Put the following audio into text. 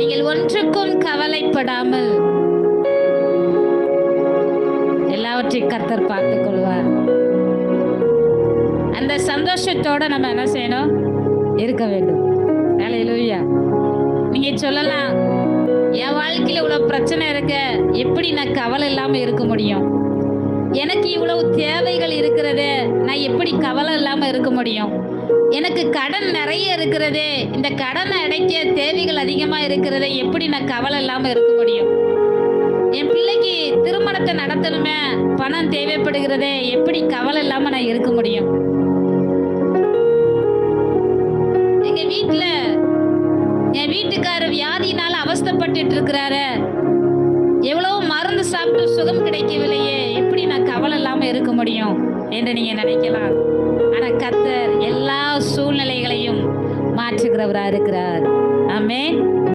நீங்கள் ஒன்றுக்கும் கவலைப்படாமல் எல்லாவற்றையும் கர்த்தர் பார்த்துக் கொள்வார். அந்த சந்தோஷத்தோட நம்ம என்ன செய்யணும்? இருக்க வேண்டும். வேலையிலூயா நீங்க சொல்லலாம் என் வாழ்க்கையில இவ்வளவு பிரச்சனை இருக்க. எப்படி நான் கவலை இல்லாம இருக்க முடியும்? எனக்கு இவ்வளவு தேவைகள் இருக்கிறது. நான் எப்படி கவலை இல்லாம இருக்க முடியும்? எனக்கு கடன் நிறைய இருக்கிறது. இந்த கடனை அடைக்க தேவைகள் அதிகமா இருக்கிறது. எப்படி நான் கவலை இல்லாம இருக்க முடியும்? என் பிள்ளைக்கு திருமணத்தை நடத்தணுமே. பணம் தேவைப்படுகிறதே. எப்படி கவலை இல்லாம நான் இருக்க முடியும்? எங்க வீட்டுல என் வீட்டுக்காரர் வியாதினால அவஸ்தைப்பட்டுட்டு இருக்கிறாரு. எவ்வளவு மருந்து சாப்பிட்டு சுகம் கிடைக்கவில்லை. இல்லாம இருக்க முடியும் என்று நீங்க நினைக்கலாம். ஆனா கத்தர் எல்லா சூழ்நிலைகளையும் மாற்றுகிறவரா இருக்கிறார். ஆமே